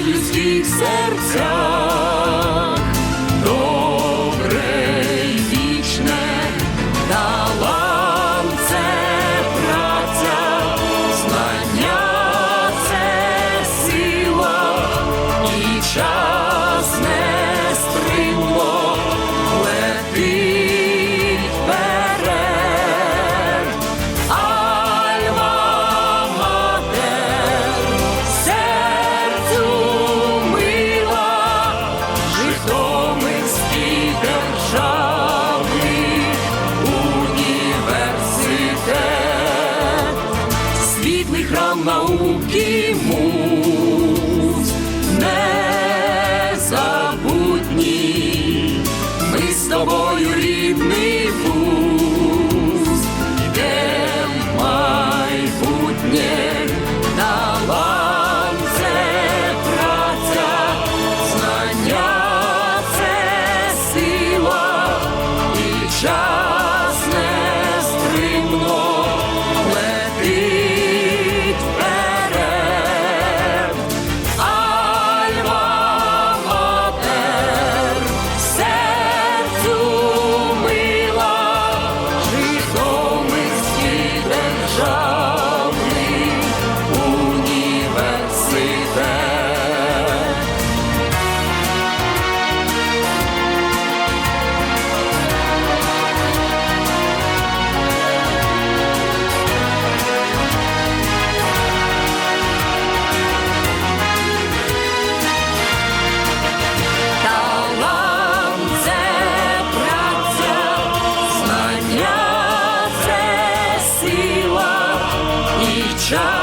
вічний, людських серцях, добре й вічне, Добрий храм науки муз незабутній, ми з тобою рідний. shine.